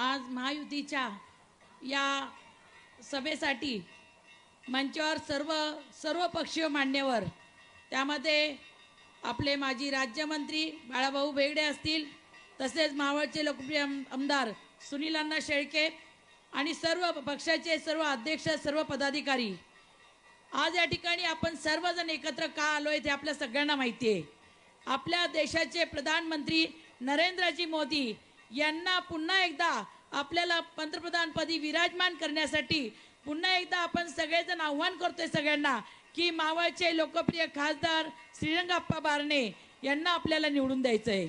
आज महायुतीच्या या सभेसाठी मंचावर सर्व सर्व पक्षीय मान्यवर त्यामध्ये आपले माजी राज्यमंत्री बाळाभाऊ बेगडे असतील तसेच मावळचे लोकप्रिय आमदार सुनील अण्णा शेळके आणि सर्व पक्षाचे सर्व अध्यक्ष सर्व पदाधिकारी. आज या ठिकाणी आपण सर्वजण एकत्र का आलो आहे ते आपल्या सगळ्यांना माहिती आहे आपल्या देशाचे प्रधानमंत्री नरेंद्रजी मोदी यांना पुन्हा एकदा आपल्याला पंतप्रधानपदी विराजमान करण्यासाठी पुन्हा एकदा आपण सगळेजण आव्हान करतोय सगळ्यांना की मावळचे लोकप्रिय खासदार श्रीरंगाप्पा बारणे यांना आपल्याला निवडून द्यायचं आहे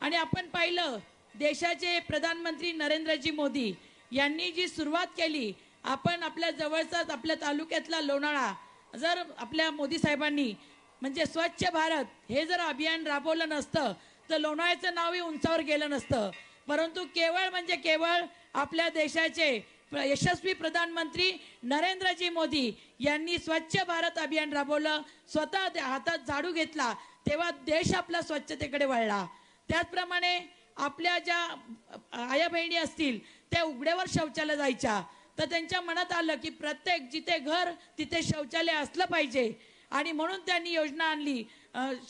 आणि आपण पाहिलं देशाचे प्रधानमंत्री नरेंद्रजी मोदी यांनी जी सुरुवात केली आपण आपल्या जवळचाच आपल्या तालुक्यातला लोणाळा जर आपल्या मोदी साहेबांनी म्हणजे स्वच्छ भारत हे जर अभियान राबवलं नसतं तर लोणाळ्याचं नावही उंचावर गेलं नसतं. परंतु केवळ म्हणजे केवळ आपल्या देशाचे यशस्वी प्रधानमंत्री नरेंद्रजी मोदी यांनी स्वच्छ भारत अभियान राबवलं स्वतः ते हातात झाडू घेतला तेव्हा देश आपला स्वच्छतेकडे वळला. त्याचप्रमाणे आपल्या ज्या आया बहिणी असतील त्या उघड्यावर शौचालय जायच्या. तर त्यांच्या मनात आलं की प्रत्येक जिथे घर तिथे शौचालय असलं पाहिजे. आणि म्हणून त्यांनी योजना आणली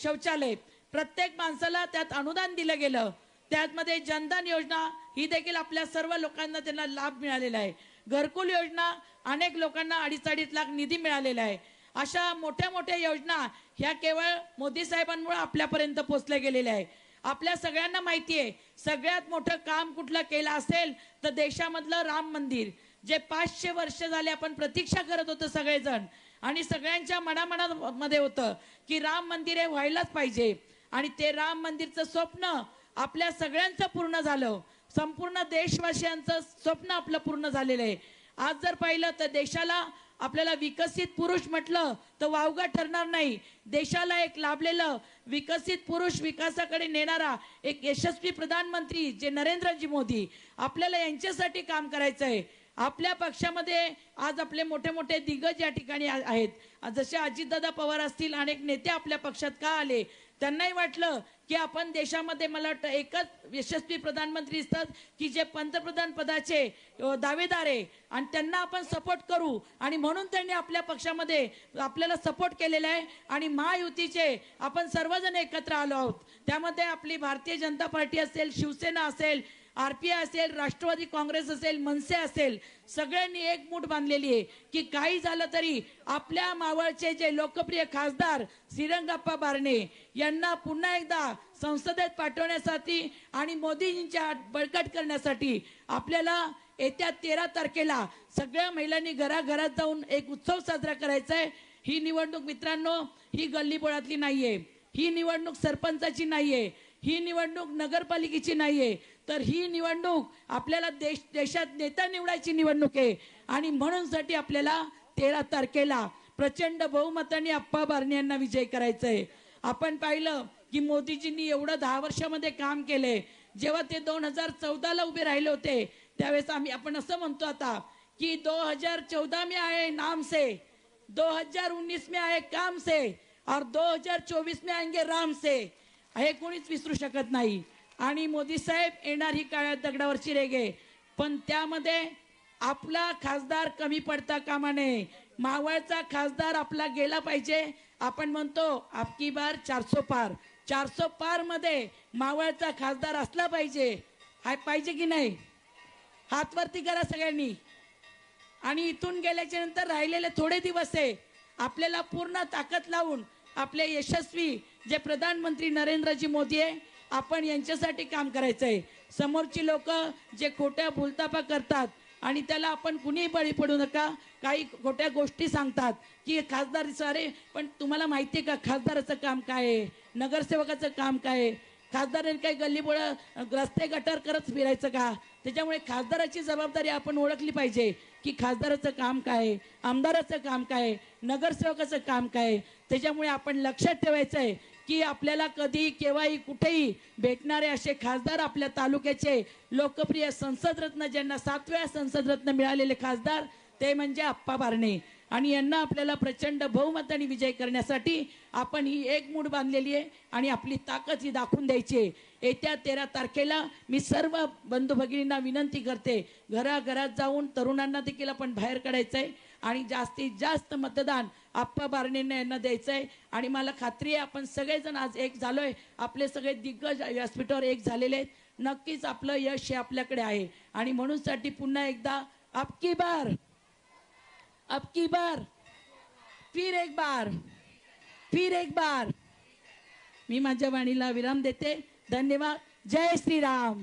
शौचालय. प्रत्येक माणसाला त्यात अनुदान दिलं गेलं. त्यामध्ये जनधन योजना ही देखील आपल्या सर्व लोकांना त्यांना लाभ मिळालेला आहे. घरकुल योजना अनेक लोकांना अडीच अडीच लाख निधी मिळालेला आहे. अशा मोठ्या मोठ्या योजना ह्या केवळ मोदी साहेबांमुळे आपल्यापर्यंत पोचल्या गेलेल्या आहे आपल्या सगळ्यांना माहिती आहे सगळ्यात मोठं काम कुठलं केलं असेल तर देशामधलं राम मंदिर जे पाचशे वर्ष झाले आपण प्रतीक्षा करत होतो सगळेजण. आणि सगळ्यांच्या मनामनामध्ये होतं की राम मंदिर हे व्हायलाच पाहिजे. आणि ते राम मंदिरचं स्वप्न आपल्या सगळ्यांचं पूर्ण झालं. संपूर्ण देशवासियांचं स्वप्न आपलं पूर्ण झालेलं आहे. आज जर पाहिलं तर देशाला आपल्याला विकसित पुरुष म्हटलं तर वावगा ठरणार नाही. देशाला एक लाभलेलं विकसित पुरुष विकासाकडे नेणारा एक यशस्वी प्रधानमंत्री जे नरेंद्रजी मोदी. आपल्याला यांच्यासाठी काम करायचं आहे आपल्या पक्षामध्ये आज आपले मोठे मोठे दिग्गज या ठिकाणी आहेत. जसे अजितदादा पवार असतील अनेक नेते आपल्या पक्षात का आले? त्यांनाही वाटलं की आपण देशामध्ये मला वाटतं एकच यशस्वी प्रधानमंत्री असतात की जे पंतप्रधान पदाचे दावेदार आहे. आणि त्यांना आपण सपोर्ट करू. आणि म्हणून त्यांनी आपल्या पक्षामध्ये आपल्याला सपोर्ट केलेला आहे. आणि महायुतीचे आपण सर्वजण एकत्र आलो आहोत. त्यामध्ये आपली भारतीय जनता पार्टी असेल शिवसेना असेल आरपीआय असेल राष्ट्रवादी काँग्रेस असेल मनसे असेल सगळ्यांनी एक मूठ बांधलेली आहे की काही झालं तरी आपल्या मावळचे जे लोकप्रिय खासदार श्रीरंगाप्पा बारणे यांना पुन्हा एकदा संसदेत पाठवण्यासाठी आणि मोदीजींच्या बळकट करण्यासाठी आपल्याला येत्या तेरा तारखेला सगळ्या महिलांनी घराघरात जाऊन एक उत्सव साजरा करायचा आहे. ही निवडणूक मित्रांनो ही गल्लीबोळातली नाहीये. ही निवडणूक सरपंचाची नाहीये. ही निवडणूक नगरपालिकेची नाहीये. तर ही निवडणूक आपल्याला देश देशात नेता निवडायची निवडणूक आहे. आणि म्हणूनसाठी आपल्याला तेरा तारखेला प्रचंड बहुमताने अप्पा बारणे यांना विजय करायचा आहे आपण पाहिलं की मोदीजींनी एवढं दहा वर्षामध्ये काम केलंय. जेव्हा ते दोन हजार चौदाला उभे राहिले होते त्यावेळेस आम्ही आपण असं म्हणतो आता की दो हजार चौदा मे आहे नाम से दो हजार उन्नीस मे आहे काम से और दो हजार चोवीस मे आएंगे राम से. हे कोणीच विसरू शकत नाही. आणि मोदी साहेब येणार ही काळ्या दगडावरची रेगे. पण त्यामध्ये आपला खासदार कमी पडता कामा नये. मावळचा खासदार आपला गेला पाहिजे. आपण म्हणतो आपकी बार चारसो पार. चारसो पारमध्ये मावळचा खासदार असला पाहिजे. हाय पाहिजे की नाही? हातवरती करा सगळ्यांनी. आणि इथून गेल्याच्यानंतर राहिलेले थोडे दिवस आहे. आपल्याला पूर्ण ताकद लावून आपले यशस्वी जे प्रधानमंत्री नरेंद्रजी मोदी आहे आपण यांच्यासाठी काम करायचं आहे समोरची लोक जे खोट्या भूलतापा करतात आणि त्याला आपण कुणीही बळी पडू नका. काही खोट्या गोष्टी सांगतात की खासदार सारे पण तुम्हाला माहिती आहे का खासदाराचं काम काय आहे? नगरसेवकाचं काम काय आहे? खासदारांनी काही गल्लीबोळं रस्ते गटर करत फिरायचं का? त्याच्यामुळे खासदाराची जबाबदारी आपण ओळखली पाहिजे की खासदाराचं काम काय आहे, आमदाराचं काम काय आहे, नगरसेवकाचं काम काय आहे. त्याच्यामुळे आपण लक्षात ठेवायचं आहे की आपल्याला कधी केव्हाही कुठेही भेटणारे असे खासदार आपल्या तालुक्याचे लोकप्रिय संसद रत्न ज्यांना सातव्या संसदरत्न मिळालेले खासदार ते म्हणजे आप्पा बारणे. आणि यांना आपल्याला प्रचंड बहुमताने विजय करण्यासाठी आपण ही एक मूड बांधलेली आहे आणि आपली ताकद ही दाखवून द्यायची आहे. येत्या तेरा तारखेला मी सर्व बंधू भगिनींना विनंती करते घराघरात जाऊन तरुणांना देखील आपण बाहेर काढायचं आहे आणि जास्तीत जास्त मतदान आप्पा बारणेंना यांना द्यायचं आहे आणि मला खात्री आहे आपण सगळेजण आज एक झालोय. आपले सगळे दिग्गज व्यासपीठावर एक झालेले आहेत. नक्कीच आपलं यश हे आपल्याकडे आहे. आणि म्हणून साठी पुन्हा एकदा अबकी बार. अबकी बार. फिर एक बार. फिर एक बार. मी माझ्या वाणीला विराम देते. धन्यवाद. जय श्रीराम.